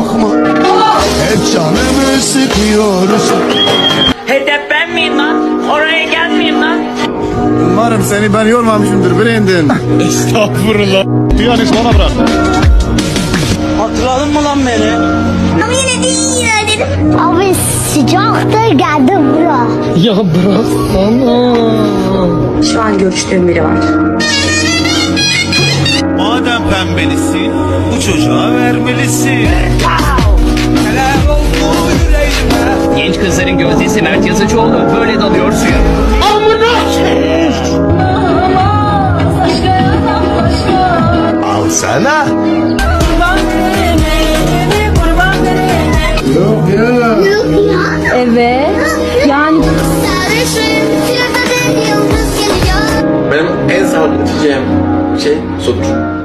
yok mu? Hep canımı sıkıyorsun Hedef ben miyim lan? Oraya gelmeyeyim lan. Umarım seni ben yormamışımdır Brandon Estağfurullah. Piyanist bana bırak. Hatırladın mı lan beni? Ama yine de iyi dedim. Abi sıcaktır geldim bura. Ya bıraksana. Şu an görüştüğüm biri var. Madem pembelisin bu çocuğa vermelisin. Genç kızların gözdesi Mert Yazıcıoğlu böyle dalıyor suya. Al sana Yok ya. Evet. Yani. Benim en sağlıklı diyeceğim şey sucuk.